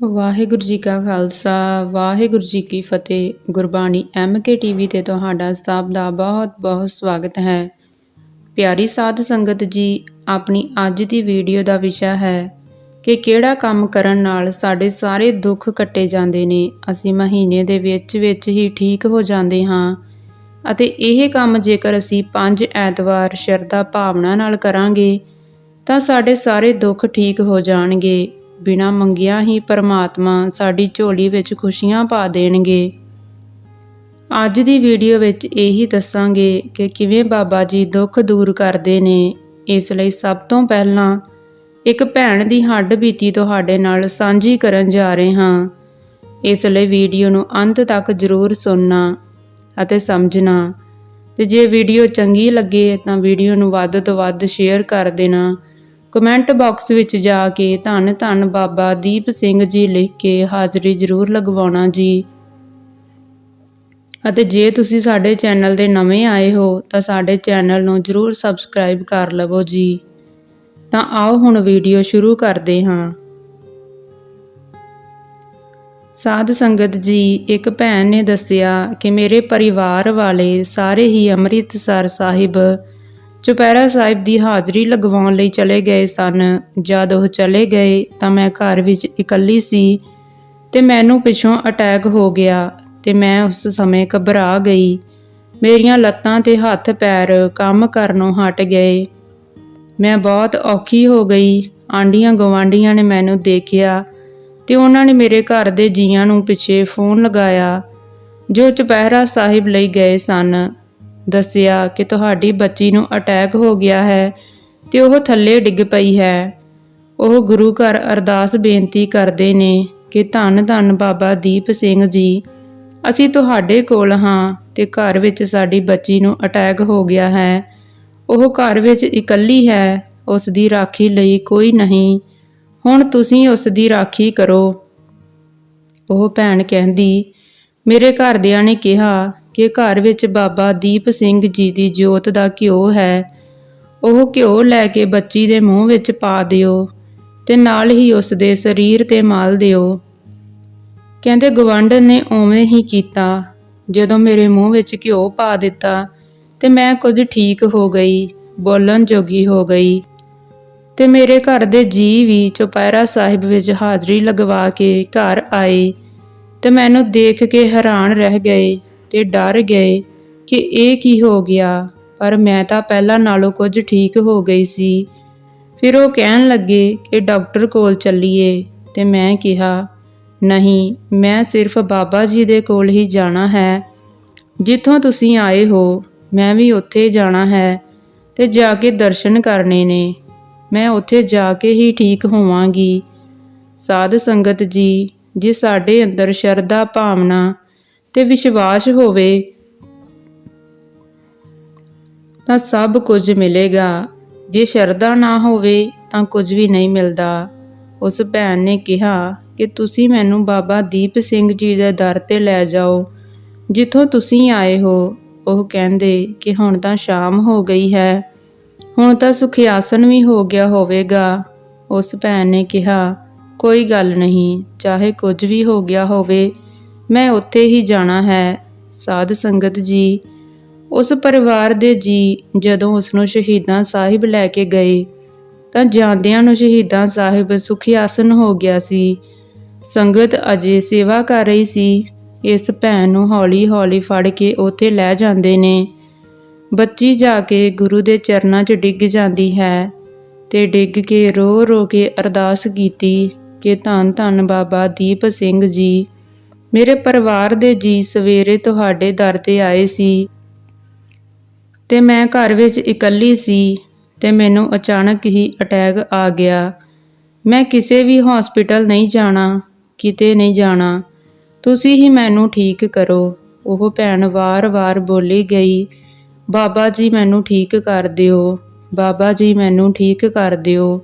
ਵਾਹਿਗੁਰੂ ਜੀ ਕਾ ਖਾਲਸਾ, ਵਾਹਿਗੁਰੂ ਜੀ ਕੀ ਫਤਿਹ। Gurbani MK TV ਤੇ ਤੁਹਾਡਾ ਸਭ ਦਾ ਬਹੁਤ-ਬਹੁਤ ਸਵਾਗਤ ਹੈ। ਪਿਆਰੀ ਸਾਧ ਸੰਗਤ ਜੀ, ਆਪਣੀ ਅੱਜ ਦੀ ਵੀਡੀਓ ਦਾ ਵਿਸ਼ਾ ਹੈ ਕਿ ਕਿਹੜਾ ਕੰਮ ਕਰਨ ਨਾਲ ਸਾਡੇ ਸਾਰੇ ਦੁੱਖ ਕੱਟੇ ਜਾਂਦੇ ਨੇ। ਅਸੀਂ ਮਹੀਨੇ ਦੇ ਵਿੱਚ ਵਿੱਚ ਹੀ ਠੀਕ ਹੋ ਜਾਂਦੇ ਹਾਂ ਅਤੇ ਇਹ ਕੰਮ ਜੇਕਰ ਅਸੀਂ ਪੰਜ ਐਤਵਾਰ ਸ਼ਰਧਾ ਭਾਵਨਾ ਨਾਲ ਕਰਾਂਗੇ, ਤਾਂ ਸਾਡੇ ਸਾਰੇ ਦੁੱਖ ਠੀਕ ਹੋ ਜਾਣਗੇ। ਬਿਨਾਂ ਮੰਗਿਆ ਹੀ ਪਰਮਾਤਮਾ ਸਾਡੀ ਝੋਲੀ ਵਿੱਚ ਖੁਸ਼ੀਆਂ ਪਾ ਦੇਣਗੇ। ਅੱਜ ਦੀ ਵੀਡੀਓ ਵਿੱਚ ਇਹੀ ਦੱਸਾਂਗੇ ਕਿ ਕਿਵੇਂ ਬਾਬਾ ਜੀ ਦੁੱਖ ਦੂਰ ਕਰਦੇ ਨੇ। ਇਸ ਲਈ ਸਭ ਤੋਂ ਪਹਿਲਾਂ ਇੱਕ ਭੈਣ ਦੀ ਹੱਡ ਬੀਤੀ ਤੁਹਾਡੇ ਨਾਲ ਸਾਂਝੀ ਕਰਨ ਜਾ ਰਹੇ ਹਾਂ। ਇਸ ਲਈ ਵੀਡੀਓ ਨੂੰ ਅੰਤ ਤੱਕ ਜ਼ਰੂਰ ਸੁਣਨਾ ਅਤੇ ਸਮਝਣਾ। ਤੇ ਜੇ ਵੀਡੀਓ ਚੰਗੀ ਲੱਗੇ ਤਾਂ ਵੀਡੀਓ ਨੂੰ ਵੱਧ ਤੋਂ ਵੱਧ ਸ਼ੇਅਰ ਕਰ ਦੇਣਾ। ਕਮੈਂਟ ਬਾਕਸ ਵਿੱਚ ਜਾ ਕੇ ਧੰਨ ਧੰਨ ਬਾਬਾ ਦੀਪ ਸਿੰਘ ਜੀ ਲਿਖ ਕੇ ਹਾਜ਼ਰੀ ਜ਼ਰੂਰ ਲਗਵਾਉਣਾ ਜੀ। ਅਤੇ ਜੇ ਤੁਸੀਂ ਸਾਡੇ ਚੈਨਲ ਦੇ ਨਵੇਂ ਆਏ ਹੋ, ਤਾਂ ਸਾਡੇ ਚੈਨਲ ਨੂੰ ਜ਼ਰੂਰ ਸਬਸਕ੍ਰਾਈਬ ਕਰ ਲਵੋ ਜੀ। ਤਾਂ ਆਓ ਹੁਣ ਵੀਡੀਓ ਸ਼ੁਰੂ ਕਰਦੇ ਹਾਂ। ਸਾਧ ਸੰਗਤ ਜੀ, ਇੱਕ ਭੈਣ ਨੇ ਦੱਸਿਆ ਕਿ ਮੇਰੇ ਪਰਿਵਾਰ ਵਾਲੇ ਸਾਰੇ ਹੀ ਅੰਮ੍ਰਿਤਸਰ ਸਾਹਿਬ ਚੁਪਹਿਰਾ ਸਾਹਿਬ ਦੀ ਹਾਜ਼ਰੀ ਲਗਵਾਉਣ ਲਈ ਚਲੇ ਗਏ ਸਨ। ਜਦ ਉਹ ਚਲੇ ਗਏ ਤਾਂ ਮੈਂ ਘਰ ਵਿੱਚ ਇਕੱਲੀ ਸੀ ਤੇ ਮੈਨੂੰ ਪਿੱਛੋਂ ਅਟੈਕ ਹੋ ਗਿਆ ਤੇ ਮੈਂ ਉਸ ਸਮੇਂ ਘਬਰਾ ਗਈ। ਮੇਰੀਆਂ ਲੱਤਾਂ ਤੇ ਹੱਥ ਪੈਰ ਕੰਮ ਕਰਨੋਂ ਹਟ ਗਏ। ਮੈਂ ਬਹੁਤ ਔਖੀ ਹੋ ਗਈ। ਆਂਡੀਆਂ ਗਵਾਂਡੀਆਂ ਨੇ ਮੈਨੂੰ ਦੇਖਿਆ ਤੇ ਉਹਨਾਂ ਨੇ ਮੇਰੇ ਘਰ ਦੇ ਜੀਆਂ ਨੂੰ ਪਿੱਛੇ ਫੋਨ ਲਗਾਇਆ, ਜੋ ਚੁਪਹਿਰਾ ਸਾਹਿਬ ਲਈ ਗਏ ਸਨ। ਦੱਸਿਆ ਕਿ ਤੁਹਾਡੀ ਬੱਚੀ ਨੂੰ ਅਟੈਕ ਹੋ ਗਿਆ ਹੈ ਤੇ ਉਹ ਥੱਲੇ ਡਿੱਗ ਪਈ ਹੈ। ਉਹ ਗੁਰੂ ਘਰ ਅਰਦਾਸ ਬੇਨਤੀ ਕਰਦੇ ਨੇ ਕਿ ਧੰਨ ਧੰਨ ਬਾਬਾ ਦੀਪ ਸਿੰਘ ਜੀ, ਅਸੀਂ ਤੁਹਾਡੇ ਕੋਲ ਹਾਂ ਤੇ ਘਰ ਵਿੱਚ ਸਾਡੀ ਬੱਚੀ ਨੂੰ ਅਟੈਕ ਹੋ ਗਿਆ ਹੈ। ਉਹ ਘਰ ਵਿੱਚ ਇਕੱਲੀ ਹੈ ਉਸ ਦੀ ਰਾਖੀ ਲਈ ਕੋਈ ਨਹੀਂ। ਹੁਣ ਤੁਸੀਂ ਉਸ ਦੀ ਰਾਖੀ ਕਰੋ। ਉਹ ਭੈਣ ਕਹਿੰਦੀ, ਮੇਰੇ ਘਰਦਿਆਂ ਨੇ ਕਿਹਾ ਕਿ ਘਰ ਵਿੱਚ ਬਾਬਾ ਦੀਪ ਸਿੰਘ ਜੀ ਦੀ ਜੋਤ ਦਾ ਘਿਓ ਹੈ, ਉਹ ਘਿਓ ਲੈ ਕੇ ਬੱਚੀ ਦੇ ਮੂੰਹ ਵਿੱਚ ਪਾ ਦਿਓ ਤੇ ਨਾਲ ਹੀ ਉਸ ਦੇ ਸਰੀਰ ਤੇ ਮਾਲ ਦਿਓ। ਕਹਿੰਦੇ ਗਵੰਡਨ ਨੇ ਉਵੇਂ ਹੀ ਕੀਤਾ। ਜਦੋਂ ਮੇਰੇ ਮੂੰਹ ਵਿੱਚ ਘਿਓ ਪਾ ਦਿੱਤਾ ਤੇ ਮੈਂ ਕੁਝ ਠੀਕ ਹੋ ਗਈ, ਬੋਲਣ ਜੋਗੀ ਹੋ ਗਈ ਤੇ ਮੇਰੇ ਘਰ ਦੇ ਜੀ ਵੀ ਚੁਪਹਿਰਾ ਸਾਹਿਬ ਵਿੱਚ ਹਾਜ਼ਰੀ ਲਗਵਾ ਕੇ ਘਰ ਆਏ ਤੇ ਮੈਨੂੰ ਦੇਖ ਕੇ ਹੈਰਾਨ ਰਹਿ ਗਏ। ਤੇ ਡਰ ਗਏ ਕਿ ਇਹ ਕੀ ਹੋ ਗਿਆ, ਪਰ ਮੈਂ ਤਾਂ ਪਹਿਲਾਂ ਨਾਲੋਂ ਕੁਝ ਠੀਕ ਹੋ ਗਈ ਸੀ। ਫਿਰ ਉਹ ਕਹਿਣ ਲੱਗੇ ਕਿ ਡਾਕਟਰ ਕੋਲ ਚੱਲੀਏ ਤੇ ਮੈਂ ਕਿਹਾ, ਨਹੀਂ, ਮੈਂ ਸਿਰਫ ਬਾਬਾ ਜੀ ਦੇ ਕੋਲ ਹੀ ਜਾਣਾ ਹੈ। ਜਿੱਥੋਂ ਤੁਸੀਂ ਆਏ ਹੋ, ਮੈਂ ਵੀ ਉੱਥੇ ਜਾਣਾ ਹੈ ਤੇ ਜਾ ਕੇ ਦਰਸ਼ਨ ਕਰਨੇ ਨੇ। ਮੈਂ ਉੱਥੇ ਜਾ ਕੇ ਹੀ ਠੀਕ ਹੋਵਾਂਗੀ। ਸਾਧ ਸੰਗਤ ਜੀ, ਜੇ ਸਾਡੇ ਅੰਦਰ ਸ਼ਰਧਾ ਭਾਵਨਾ ਤੇ ਵਿਸ਼ਵਾਸ ਹੋਵੇ, ਤਾਂ ਸਭ ਕੁਝ ਮਿਲੇਗਾ। ਜੇ ਸ਼ਰਧਾ ਨਾ ਹੋਵੇ, ਤਾਂ ਕੁਝ ਵੀ ਨਹੀਂ ਮਿਲਦਾ। ਉਸ ਭੈਣ ਨੇ ਕਿਹਾ ਕਿ ਤੁਸੀਂ ਮੈਨੂੰ ਬਾਬਾ ਦੀਪ ਸਿੰਘ ਜੀ ਦੇ ਦਰ ਤੇ ਲੈ ਜਾਓ। ਜਿੱਥੋਂ ਤੁਸੀਂ ਆਏ ਹੋ, ਉਹ ਕਹਿੰਦੇ ਕਿ ਹੁਣ ਤਾਂ ਸ਼ਾਮ ਹੋ ਗਈ ਹੈ। ਹੁਣ ਤਾਂ ਸੁਖਿਆਸਨ ਵੀ ਹੋ ਗਿਆ ਹੋਵੇਗਾ। ਉਸ ਭੈਣ ਨੇ ਕਿਹਾ, ਕੋਈ ਗੱਲ ਨਹੀਂ, ਚਾਹੇ ਕੁਝ ਵੀ ਹੋ ਗਿਆ ਹੋਵੇ ਮੈਂ ਉੱਥੇ ਹੀ ਜਾਣਾ ਹੈ, ਸਾਧ ਸੰਗਤ ਜੀ। ਉਸ ਪਰਿਵਾਰ ਦੇ ਜੀ ਜਦੋਂ ਉਸ ਨੂੰ ਸ਼ਹੀਦਾਂ ਸਾਹਿਬ ਲੈ ਕੇ ਗਏ, ਤਾਂ ਜਾਂਦਿਆਂ ਨੂੰ ਸ਼ਹੀਦਾਂ ਸਾਹਿਬ ਸੁਖੀ ਆਸਨ ਹੋ ਗਿਆ ਸੀ। ਸੰਗਤ ਅਜੇ ਸੇਵਾ ਕਰ ਰਹੀ ਸੀ, ਇਸ ਭੈਣ ਨੂੰ ਹੌਲੀ-ਹੌਲੀ ਫੜ ਕੇ ਉੱਥੇ ਲੈ ਜਾਂਦੇ ਨੇ। ਬੱਚੀ ਜਾ ਕੇ ਗੁਰੂ ਦੇ ਚਰਨਾਂ 'ਚ ਡਿੱਗ ਜਾਂਦੀ ਹੈ ਤੇ ਡਿੱਗ ਕੇ ਰੋ ਰੋ ਕੇ ਅਰਦਾਸ ਕੀਤੀ ਕਿ ਧੰਨ ਧੰਨ ਬਾਬਾ ਦੀਪ ਸਿੰਘ ਜੀ ਮੇਰੇ ਪਰਿਵਾਰ ਦੇ ਜੀ ਸਵੇਰੇ ਤੁਹਾਡੇ ਦਰ ਤੇ ਆਏ ਸੀ ਤੇ ਮੈਂ ਘਰ ਵਿੱਚ ਇਕੱਲੀ ਸੀ ਤੇ ਮੈਨੂੰ ਅਚਾਨਕ ਹੀ ਅਟੈਕ ਆ ਗਿਆ। ਮੈਂ ਕਿਸੇ ਵੀ ਹਸਪੀਟਲ ਨਹੀਂ ਜਾਣਾ, ਕਿਤੇ ਨਹੀਂ ਜਾਣਾ। ਤੁਸੀਂ ਹੀ ਮੈਨੂੰ ਠੀਕ ਕਰੋ। ਉਹ ਭੈਣ ਵਾਰ-ਵਾਰ ਬੋਲੀ ਗਈ, ਬਾਬਾ ਜੀ ਮੈਨੂੰ ਠੀਕ ਕਰ ਦਿਓ, ਬਾਬਾ ਜੀ ਮੈਨੂੰ ਠੀਕ ਕਰ ਦਿਓ,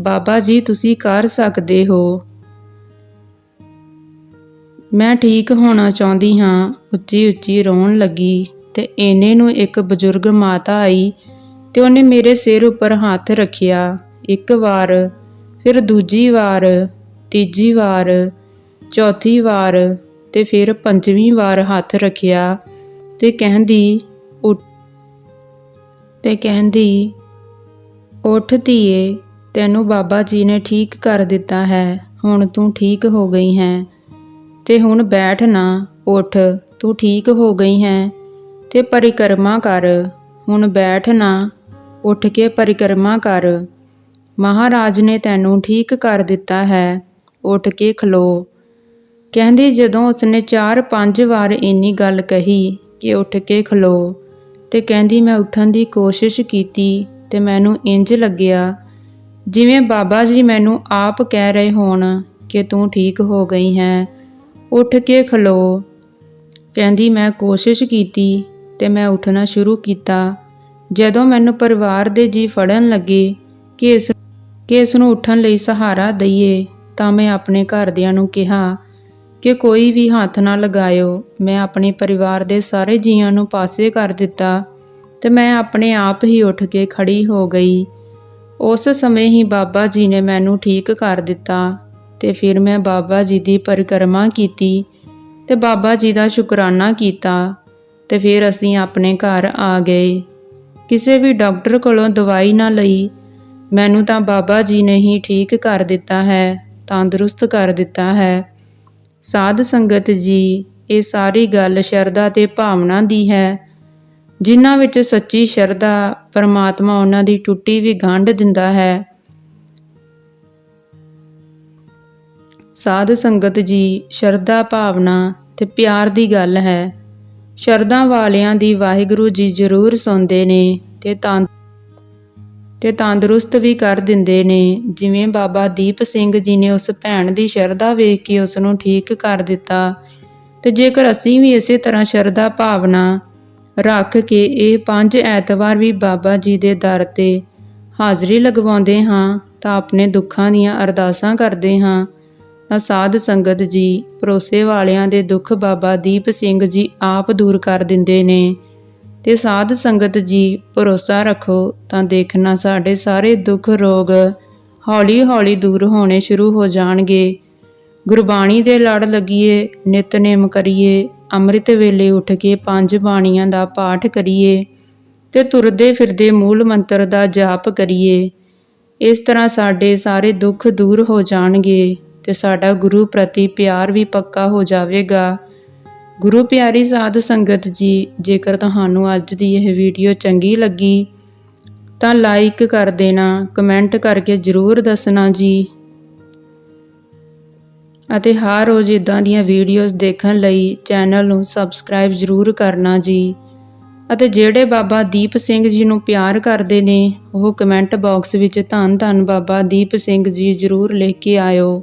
ਬਾਬਾ ਜੀ ਤੁਸੀਂ ਕਰ ਸਕਦੇ ਹੋ। ਮੈਂ ਠੀਕ ਹੋਣਾ ਚਾਹੁੰਦੀ ਹਾਂ। ਉੱਚੀ ਉੱਚੀ ਰੋਣ ਲੱਗੀ ਤੇ ਇਹਨੇ ਨੂੰ ਇੱਕ ਬਜ਼ੁਰਗ ਮਾਤਾ ਆਈ ਤੇ ਉਹਨੇ ਮੇਰੇ ਸਿਰ ਉੱਪਰ ਹੱਥ ਰੱਖਿਆ। ਇੱਕ ਵਾਰ, ਫਿਰ ਦੂਜੀ ਵਾਰ, ਤੀਜੀ ਵਾਰ, ਚੌਥੀ ਵਾਰ ਤੇ ਫਿਰ ਪੰਜਵੀਂ ਵਾਰ ਹੱਥ ਰੱਖਿਆ ਤੇ ਕਹਿੰਦੀ, ਉੱਠ। ਤੇ ਕਹਿੰਦੀ, ਉੱਠ ਧੀਏ, ਤੈਨੂੰ ਬਾਬਾ ਜੀ ਨੇ ਠੀਕ ਕਰ ਦਿੱਤਾ ਹੈ। ਹੁਣ ਤੂੰ ਠੀਕ ਹੋ ਗਈ ਹੈ। ਤੇ ਹੁਣ ਬੈਠ ਨਾ, ਉੱਠ, ਤੂੰ ਠੀਕ ਹੋ ਗਈ ਹੈ। ਤੇ ਪਰਿਕਰਮਾ ਕਰ। ਹੁਣ ਬੈਠ ਨਾ, ਉੱਠ ਕੇ ਪਰਿਕਰਮਾ ਕਰ। ਮਹਾਰਾਜ ਨੇ ਤੈਨੂੰ ਠੀਕ ਕਰ ਦਿੱਤਾ ਹੈ, ਉੱਠ ਕੇ ਖਲੋ। ਕਹਿੰਦੀ ਜਦੋਂ ਉਸਨੇ 4-5 ਵਾਰ ਇੰਨੀ ਗੱਲ ਕਹੀ ਕਿ ਉੱਠ ਕੇ ਖਲੋ, ਤੇ ਕਹਿੰਦੀ ਮੈਂ ਉੱਠਣ ਦੀ ਕੋਸ਼ਿਸ਼ ਕੀਤੀ ਤੇ ਮੈਨੂੰ ਇੰਜ ਲੱਗਿਆ, ਜਿਵੇਂ ਬਾਬਾ ਜੀ ਮੈਨੂੰ ਆਪ ਕਹਿ ਰਹੇ ਹੋਣ ਕਿ ਤੂੰ ਠੀਕ ਹੋ ਗਈ ਹੈ। ਉੱਠ ਕੇ ਖਲੋ। ਕਹਿੰਦੀ, ਮੈਂ ਕੋਸ਼ਿਸ਼ ਕੀਤੀ ਤੇ ਮੈਂ ਉੱਠਣਾ ਸ਼ੁਰੂ ਕੀਤਾ। ਜਦੋਂ ਮੈਨੂੰ ਪਰਿਵਾਰ ਦੇ ਜੀ ਫੜਨ ਲੱਗੇ ਕਿ ਇਸ ਕਿ ਇਸ ਨੂੰ ਉੱਠਣ ਲਈ ਸਹਾਰਾ ਦਈਏ, ਤਾਂ ਮੈਂ ਆਪਣੇ ਘਰਦਿਆਂ ਨੂੰ ਕਿਹਾ ਕਿ ਕੋਈ ਵੀ ਹੱਥ ਨਾ ਲਗਾਇਓ। ਮੈਂ ਆਪਣੇ ਪਰਿਵਾਰ ਦੇ ਸਾਰੇ ਜੀਆਂ ਨੂੰ ਪਾਸੇ ਕਰ ਦਿੱਤਾ ਤੇ ਮੈਂ ਆਪਣੇ ਆਪ ਹੀ ਉੱਠ ਕੇ ਖੜੀ ਹੋ ਗਈ। ਉਸ ਸਮੇਂ ਹੀ ਬਾਬਾ ਜੀ ਨੇ ਮੈਨੂੰ ਠੀਕ ਕਰ ਦਿੱਤਾ। ਤੇ ਫਿਰ ਮੈਂ ਬਾਬਾ ਜੀ ਦੀ ਪਰਿਕਰਮਾ ਕੀਤੀ ਤੇ ਬਾਬਾ ਜੀ ਦਾ ਸ਼ੁਕਰਾਨਾ ਕੀਤਾ ਤੇ ਫਿਰ ਅਸੀਂ ਆਪਣੇ ਘਰ ਆ ਗਏ। ਕਿਸੇ ਵੀ ਡਾਕਟਰ ਕੋਲੋਂ ਦਵਾਈ ਨਾ ਲਈ, ਮੈਨੂੰ ਤਾਂ ਬਾਬਾ ਜੀ ਨੇ ਹੀ ਠੀਕ ਕਰ ਦਿੱਤਾ ਹੈ, ਤੰਦਰੁਸਤ ਕਰ ਦਿੱਤਾ ਹੈ। ਸਾਧ ਸੰਗਤ ਜੀ, ਇਹ ਸਾਰੀ ਗੱਲ ਸ਼ਰਧਾ ਤੇ ਭਾਵਨਾ ਦੀ ਹੈ। ਜਿਨ੍ਹਾਂ ਵਿੱਚ ਸੱਚੀ ਸ਼ਰਧਾ ਪਰਮਾਤਮਾ ਉਹਨਾਂ ਦੀ ਟੁੱਟੀ ਵੀ ਗੰਢ ਦਿੰਦਾ ਹੈ ਸਾਧ ਸੰਗਤ ਜੀ, ਸ਼ਰਧਾ ਭਾਵਨਾ ਤੇ ਪਿਆਰ ਦੀ ਗੱਲ ਹੈ। ਸ਼ਰਧਾ ਵਾਲਿਆਂ ਦੀ ਵਾਹਿਗੁਰੂ ਜੀ ਜ਼ਰੂਰ ਸੁਣਦੇ ਨੇ ਤੇ ਤਾਂ ਤੇ ਤੰਦਰੁਸਤ ਵੀ ਕਰ ਦਿੰਦੇ ਨੇ। ਜਿਵੇਂ ਬਾਬਾ ਦੀਪ ਸਿੰਘ ਜੀ ਨੇ ਉਸ ਭੈਣ ਦੀ ਸ਼ਰਧਾ ਵੇਖ ਕੇ ਉਸ ਨੂੰ ਠੀਕ ਕਰ ਦਿੱਤਾ। ਤੇ ਜੇਕਰ ਅਸੀਂ ਵੀ ਇਸੇ ਤਰ੍ਹਾਂ ਸ਼ਰਧਾ ਭਾਵਨਾ ਰੱਖ ਕੇ ਇਹ ਪੰਜ ਐਤਵਾਰ ਵੀ ਬਾਬਾ ਜੀ ਦੇ ਦਰ ਤੇ ਹਾਜ਼ਰੀ ਲਗਵਾਉਂਦੇ ਹਾਂ, ਤਾਂ ਆਪਣੇ ਦੁੱਖਾਂ ਦੀਆਂ ਅਰਦਾਸਾਂ ਕਰਦੇ ਹਾਂ। ਤਾਂ ਸਾਧ ਸੰਗਤ ਜੀ, ਭਰੋਸੇ ਵਾਲਿਆਂ ਦੇ ਦੁੱਖ ਬਾਬਾ ਦੀਪ ਸਿੰਘ ਜੀ ਆਪ ਦੂਰ ਕਰ ਦਿੰਦੇ ਨੇ। ਤੇ ਸਾਧ ਸੰਗਤ ਜੀ, ਭਰੋਸਾ ਰੱਖੋ ਤਾਂ ਦੇਖਣਾ ਸਾਡੇ ਸਾਰੇ ਦੁੱਖ ਰੋਗ ਹੌਲੀ-ਹੌਲੀ ਦੂਰ ਹੋਣੇ ਸ਼ੁਰੂ ਹੋ ਜਾਣਗੇ। ਗੁਰਬਾਣੀ ਦੇ ਲੜ ਲੱਗੀਏ, ਨਿਤਨੇਮ ਕਰੀਏ, ਅੰਮ੍ਰਿਤ ਵੇਲੇ ਉੱਠ ਕੇ ਪੰਜ ਬਾਣੀਆਂ ਦਾ ਪਾਠ ਕਰੀਏ ਤੇ ਤੁਰਦੇ ਫਿਰਦੇ ਮੂਲ ਮੰਤਰ ਦਾ ਜਾਪ ਕਰੀਏ। ਇਸ ਤਰ੍ਹਾਂ ਸਾਡੇ ਸਾਰੇ ਦੁੱਖ ਦੂਰ ਹੋ ਜਾਣਗੇ। ਤੇ ਸਾਡਾ ਗੁਰੂ ਪ੍ਰਤੀ ਪਿਆਰ ਵੀ ਪੱਕਾ ਹੋ ਜਾਵੇਗਾ। ਗੁਰੂ ਪਿਆਰੀ ਸਾਧ ਸੰਗਤ ਜੀ, ਜੇਕਰ ਤੁਹਾਨੂੰ ਅੱਜ ਦੀ ਇਹ ਵੀਡੀਓ ਚੰਗੀ ਲੱਗੀ, ਤਾਂ ਲਾਈਕ ਕਰ ਦੇਣਾ ਕਮੈਂਟ ਕਰਕੇ ਜਰੂਰ ਦੱਸਣਾ ਜੀ। ਅਤੇ ਹਰ ਰੋਜ਼ ਇਦਾਂ ਦੀਆਂ ਵੀਡੀਓਜ਼ ਦੇਖਣ ਲਈ ਚੈਨਲ ਨੂੰ ਸਬਸਕ੍ਰਾਈਬ ਜਰੂਰ ਕਰਨਾ ਜੀ। ਅਤੇ ਜਿਹੜੇ ਬਾਬਾ ਦੀਪ ਸਿੰਘ ਜੀ ਨੂੰ ਪਿਆਰ ਕਰਦੇ ਨੇ, ਉਹ ਕਮੈਂਟ ਬਾਕਸ ਵਿੱਚ ਧੰਨ ਧੰਨ ਬਾਬਾ ਦੀਪ ਸਿੰਘ ਜੀ ਜਰੂਰ ਲਿਖ ਕੇ ਆਇਓ।